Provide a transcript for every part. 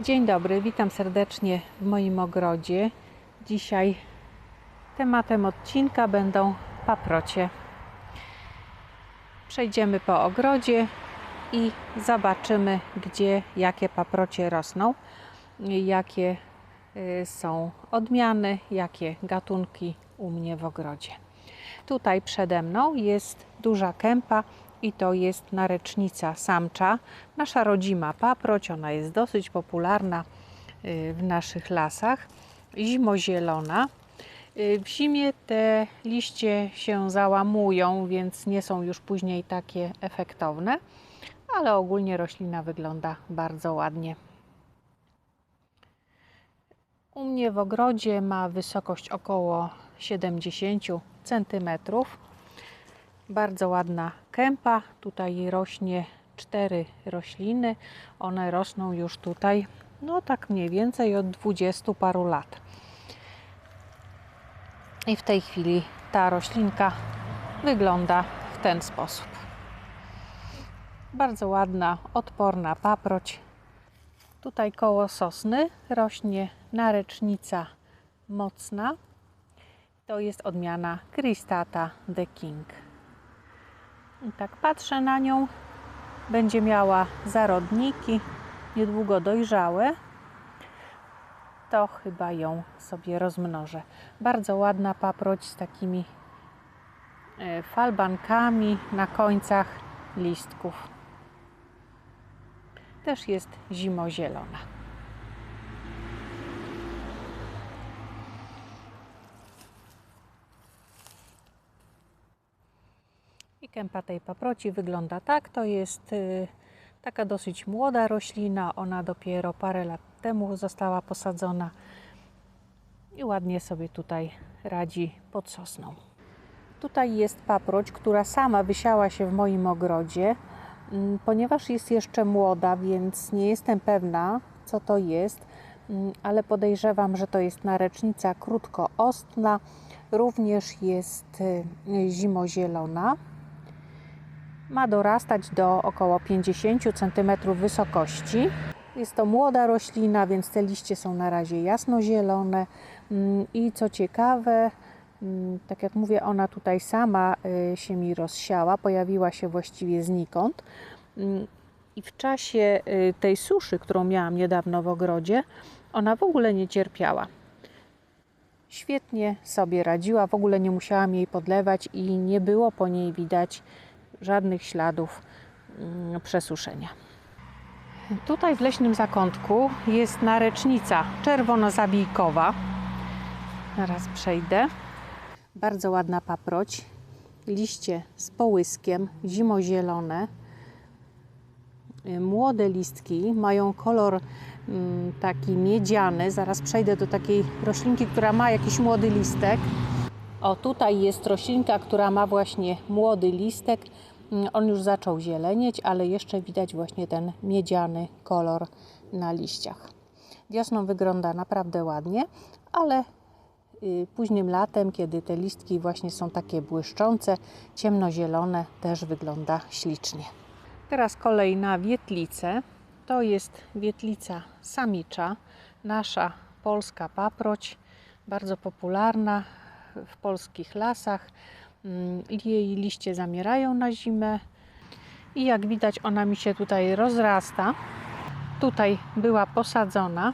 Dzień dobry, witam serdecznie w moim ogrodzie. Dzisiaj tematem odcinka będą paprocie. Przejdziemy po ogrodzie i zobaczymy, gdzie jakie paprocie rosną, jakie y, są odmiany, jakie gatunki u mnie w ogrodzie. Tutaj przede mną jest duża kępa i to jest narecznica samcza. Nasza rodzima paproć, ona jest dosyć popularna y, w naszych lasach. Zimozielona. Y, W zimie te liście się załamują, więc nie są już później takie efektowne, ale ogólnie roślina wygląda bardzo ładnie. U mnie w ogrodzie ma wysokość około 70 cm. Bardzo ładna kępa. Tutaj rośnie cztery rośliny. One rosną już tutaj, no tak mniej więcej od 20 paru lat. I w tej chwili ta roślinka wygląda w ten sposób. Bardzo ładna, odporna paproć. Tutaj koło sosny rośnie narecznica mocna. To jest odmiana Cristata the King. I tak patrzę na nią. Będzie miała zarodniki, niedługo dojrzałe. To chyba ją sobie rozmnożę. Bardzo ładna paproć z takimi e, falbankami na końcach listków. Też jest zimozielona. Kępa tej paproci wygląda tak. To jest y, taka dosyć młoda roślina. Ona dopiero parę lat temu została posadzona i ładnie sobie tutaj radzi pod sosną. Tutaj jest paproć, która sama wysiała się w moim ogrodzie. Mm, Ponieważ jest jeszcze młoda, więc nie jestem pewna, co to jest, mm, ale podejrzewam, że to jest narecznica krótkoostna. Również jest y, zimozielona. Ma dorastać do około 50 cm wysokości. Jest to młoda roślina, więc te liście są na razie jasnozielone. Mm, I co ciekawe, mm, tak jak mówię, ona tutaj sama y, się mi rozsiała, pojawiła się właściwie znikąd. Mm, I w czasie y, tej suszy, którą miałam niedawno w ogrodzie, ona w ogóle nie cierpiała. Świetnie sobie radziła, w ogóle nie musiałam jej podlewać i nie było po niej widać żadnych śladów mm, przesuszenia. Tutaj w leśnym zakątku jest narecznica czerwonozabijkowa. Zaraz przejdę. Bardzo ładna paproć. Liście z połyskiem, zimozielone. Młode listki mają kolor mm, taki miedziany. Zaraz przejdę do takiej roślinki, która ma jakiś młody listek. O, tutaj jest roślinka, która ma właśnie młody listek. Mm, On już zaczął zielenieć, ale jeszcze widać właśnie ten miedziany kolor na liściach. Wiosną wygląda naprawdę ładnie, ale y, późnym latem, kiedy te listki właśnie są takie błyszczące, ciemnozielone, też wygląda ślicznie. Teraz kolej na wietlicę. To jest wietlica samicza, nasza polska paproć, bardzo popularna w polskich lasach. Mm, Jej liście zamierają na zimę i jak widać ona mi się tutaj rozrasta. Tutaj była posadzona,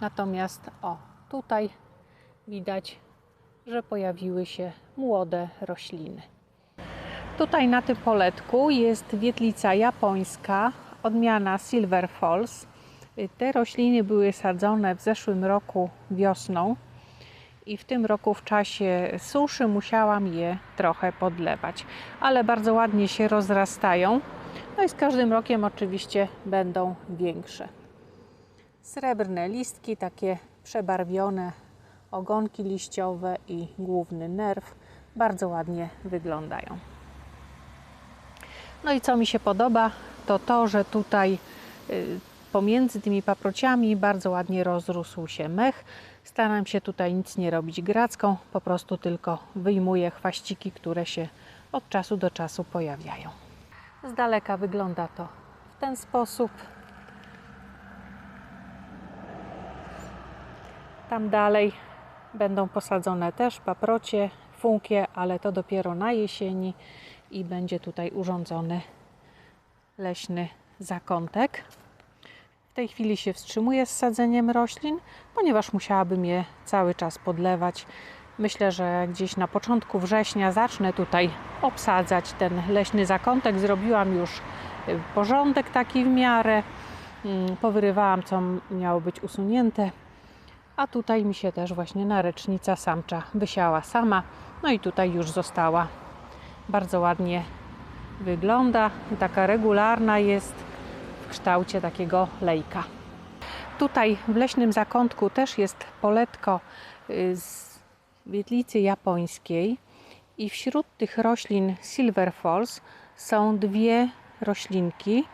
natomiast o tutaj widać, że pojawiły się młode rośliny. Tutaj na tym poletku jest wietlica japońska, odmiana Silver Falls. Te rośliny były sadzone w zeszłym roku wiosną i w tym roku w czasie suszy musiałam je trochę podlewać, ale bardzo ładnie się rozrastają. No i z każdym rokiem oczywiście będą większe. Srebrne listki, takie przebarwione, ogonki liściowe i główny nerw bardzo ładnie wyglądają. No i co mi się podoba, to to, że tutaj y, pomiędzy tymi paprociami bardzo ładnie rozrósł się mech. Staram się tutaj nic nie robić gracką, po prostu tylko wyjmuję chwaściki, które się od czasu do czasu pojawiają. Z daleka wygląda to w ten sposób. Tam dalej będą posadzone też paprocie, funkie, ale to dopiero na jesieni i będzie tutaj urządzony leśny zakątek. W tej chwili się wstrzymuję z sadzeniem roślin, ponieważ musiałabym je cały czas podlewać. Myślę, że gdzieś na początku września zacznę tutaj obsadzać ten leśny zakątek. Zrobiłam już y, porządek taki w miarę. Mm, Powyrywałam, co miało być usunięte. A tutaj mi się też właśnie narecznica samcza wysiała sama. No i tutaj już została. Bardzo ładnie wygląda. Taka regularna jest w kształcie takiego lejka. Tutaj w leśnym zakątku też jest poletko y, z wietlicy japońskiej i wśród tych roślin Silver Falls są dwie roślinki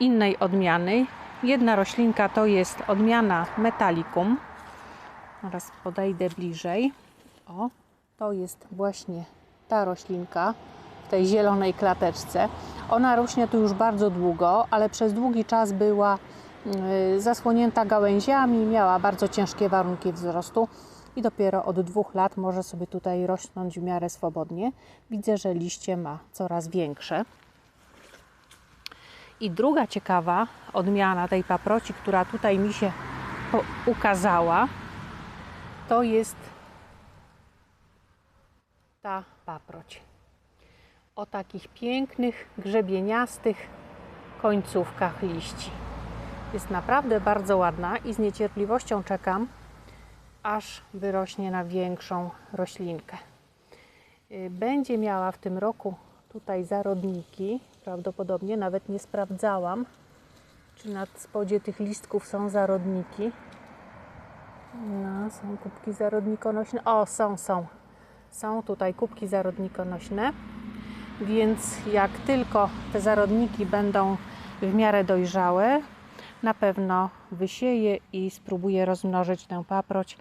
innej odmiany. Jedna roślinka to jest odmiana Metallicum. Teraz podejdę bliżej. O, to jest właśnie ta roślinka w tej zielonej klateczce. Ona rośnie tu już bardzo długo, ale przez długi czas była y, zasłonięta gałęziami, miała bardzo ciężkie warunki wzrostu i dopiero od dwóch lat może sobie tutaj rosnąć w miarę swobodnie. Widzę, że liście ma coraz większe. I druga ciekawa odmiana tej paproci, która tutaj mi się ukazała, to jest ta paproć. O takich pięknych, grzebieniastych końcówkach liści. Jest naprawdę bardzo ładna i z niecierpliwością czekam, aż wyrośnie na większą roślinkę. Y, Będzie miała w tym roku tutaj zarodniki, prawdopodobnie nawet nie sprawdzałam, czy na spodzie tych listków są zarodniki. No, są kubki zarodnikonośne. O, są, są. Są tutaj kubki zarodnikonośne. Więc jak tylko te zarodniki będą w miarę dojrzałe, na pewno wysieję i spróbuję rozmnożyć tę paproć,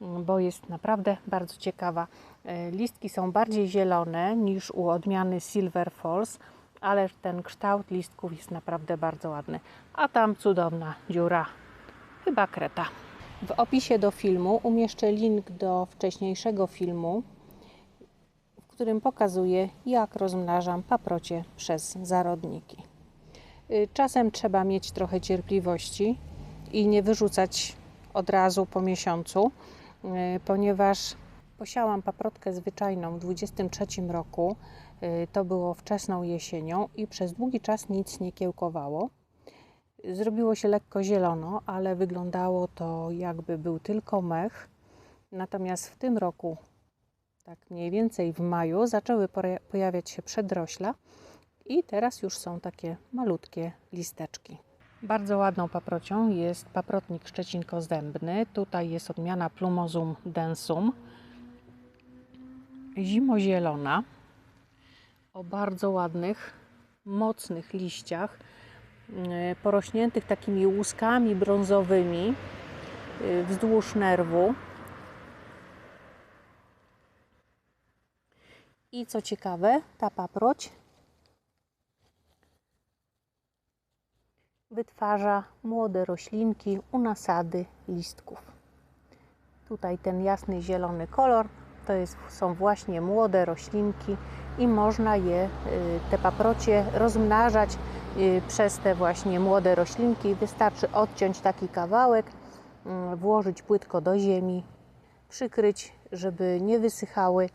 bo jest naprawdę bardzo ciekawa. E, Listki są bardziej zielone niż u odmiany Silver Falls, ale ten kształt listków jest naprawdę bardzo ładny. A tam cudowna dziura, chyba kreta. W opisie do filmu umieszczę link do wcześniejszego filmu, którym pokazuję, jak rozmnażam paprocie przez zarodniki. Y, Czasem trzeba mieć trochę cierpliwości i nie wyrzucać od razu po miesiącu, y, ponieważ posiałam paprotkę zwyczajną w 23 roku. Y, To było wczesną jesienią i przez długi czas nic nie kiełkowało. Zrobiło się lekko zielono, ale wyglądało to jakby był tylko mech. Natomiast w tym roku, tak mniej więcej w maju, zaczęły poja- pojawiać się przedrośla i teraz już są takie malutkie listeczki. Bardzo ładną paprocią jest paprotnik szczecinko-zębny. Tutaj jest odmiana Plumosum densum. Zimozielona o bardzo ładnych, mocnych liściach, e, porośniętych takimi łuskami brązowymi e, wzdłuż nerwu. I co ciekawe, ta paproć wytwarza młode roślinki u nasady listków. Tutaj ten jasny zielony kolor to jest, są właśnie młode roślinki i można je, y, te paprocie rozmnażać y, przez te właśnie młode roślinki. Wystarczy odciąć taki kawałek, y, włożyć płytko do ziemi, przykryć, żeby nie wysychały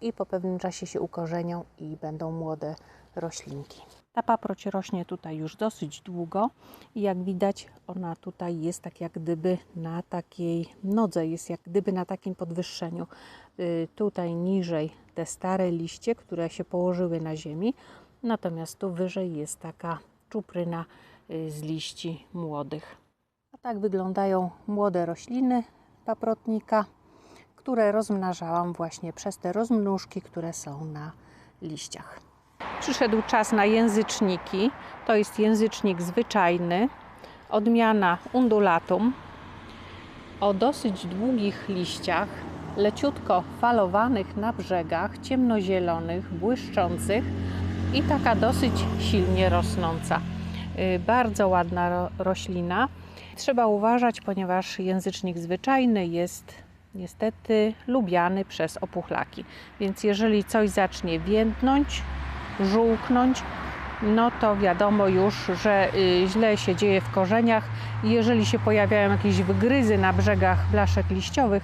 i po pewnym czasie się ukorzenią i będą młode roślinki. Ta paproć rośnie tutaj już dosyć długo i jak widać ona tutaj jest tak jak gdyby na takiej nodze, jest jak gdyby na takim podwyższeniu. Y, Tutaj niżej te stare liście, które się położyły na ziemi, natomiast tu wyżej jest taka czupryna y, z liści młodych. A tak wyglądają młode rośliny paprotnika, które rozmnażałam właśnie przez te rozmnóżki, które są na liściach. Przyszedł czas na języczniki. To jest języcznik zwyczajny, odmiana undulatum, o dosyć długich liściach, leciutko falowanych na brzegach, ciemnozielonych, błyszczących i taka dosyć silnie rosnąca. Y, Bardzo ładna ro- roślina. Trzeba uważać, ponieważ języcznik zwyczajny jest niestety lubiany przez opuchlaki. Więc jeżeli coś zacznie więdnąć, żółknąć, no to wiadomo już, że y, źle się dzieje w korzeniach. Jeżeli się pojawiają jakieś wygryzy na brzegach blaszek liściowych,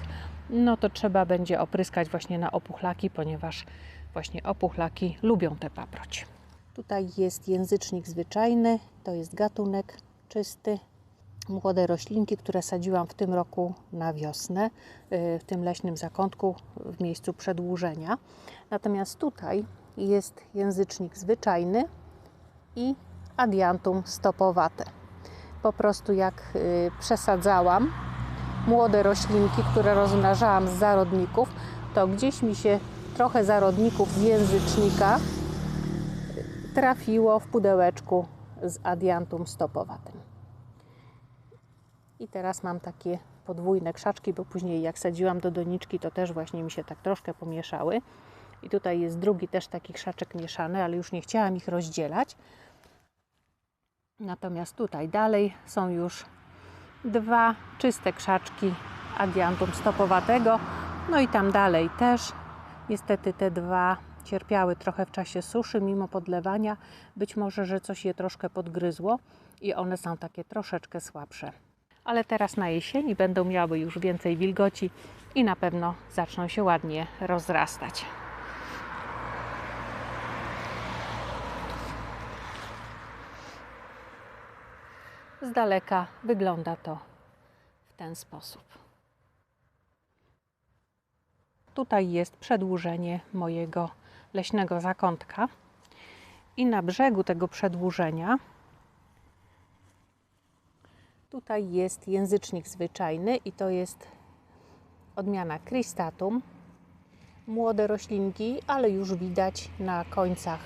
no to trzeba będzie opryskać właśnie na opuchlaki, ponieważ właśnie opuchlaki lubią te paproć. Tutaj jest języcznik zwyczajny, to jest gatunek czysty. Młode roślinki, które sadziłam w tym roku na wiosnę, y, w tym leśnym zakątku w miejscu przedłużenia. Natomiast tutaj jest języcznik zwyczajny i adiantum stopowate. Po prostu jak y, przesadzałam młode roślinki, które rozmnażałam z zarodników, to gdzieś mi się trochę zarodników z języcznika trafiło w pudełeczku z adiantum stopowatym. I teraz mam takie podwójne krzaczki, bo później jak sadziłam do doniczki, to też właśnie mi się tak troszkę pomieszały. I tutaj jest drugi też taki krzaczek mieszany, ale już nie chciałam ich rozdzielać. Natomiast tutaj dalej są już dwa czyste krzaczki adiantum stopowatego. No i tam dalej też. Niestety te dwa cierpiały trochę w czasie suszy, mimo podlewania. Być może, że coś je troszkę podgryzło i one są takie troszeczkę słabsze. Ale teraz na jesieni będą miały już więcej wilgoci i na pewno zaczną się ładnie rozrastać. Z daleka wygląda to w ten sposób. Tutaj jest przedłużenie mojego leśnego zakątka i na brzegu tego przedłużenia tutaj jest języcznik zwyczajny i to jest odmiana Cristatum. Młode roślinki, ale już widać na końcach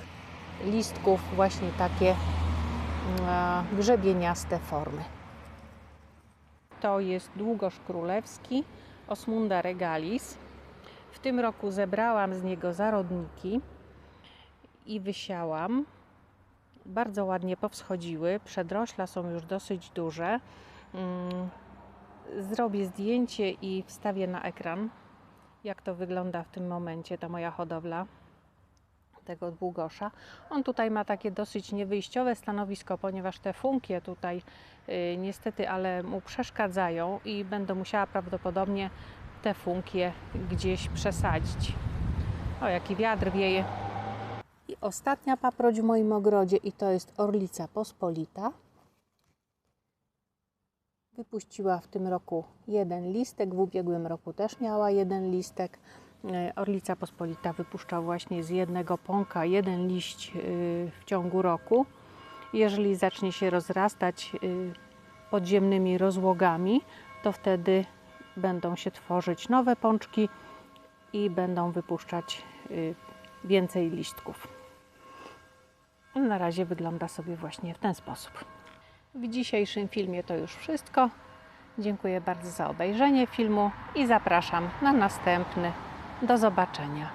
listków właśnie takie e, grzebieniaste formy. To jest długosz królewski Osmunda regalis. W tym roku zebrałam z niego zarodniki i wysiałam. Bardzo ładnie powschodziły. Przedrośla są już dosyć duże. Mm, Zrobię zdjęcie i wstawię na ekran, jak to wygląda w tym momencie, ta moja hodowla tego długosza. On tutaj ma takie dosyć niewyjściowe stanowisko, ponieważ te funkie tutaj y, niestety, ale mu przeszkadzają i będę musiała prawdopodobnie te funkie gdzieś przesadzić. O, jaki wiatr wieje. Ostatnia paproć w moim ogrodzie i to jest orlica pospolita. Wypuściła w tym roku jeden listek, w ubiegłym roku też miała jeden listek. E, Orlica pospolita wypuszcza właśnie z jednego pąka jeden liść y, w ciągu roku. Jeżeli zacznie się rozrastać y, podziemnymi rozłogami, to wtedy będą się tworzyć nowe pączki i będą wypuszczać więcej listków. Na razie wygląda sobie właśnie w ten sposób. W dzisiejszym filmie to już wszystko. Dziękuję bardzo za obejrzenie filmu i zapraszam na następny. Do zobaczenia.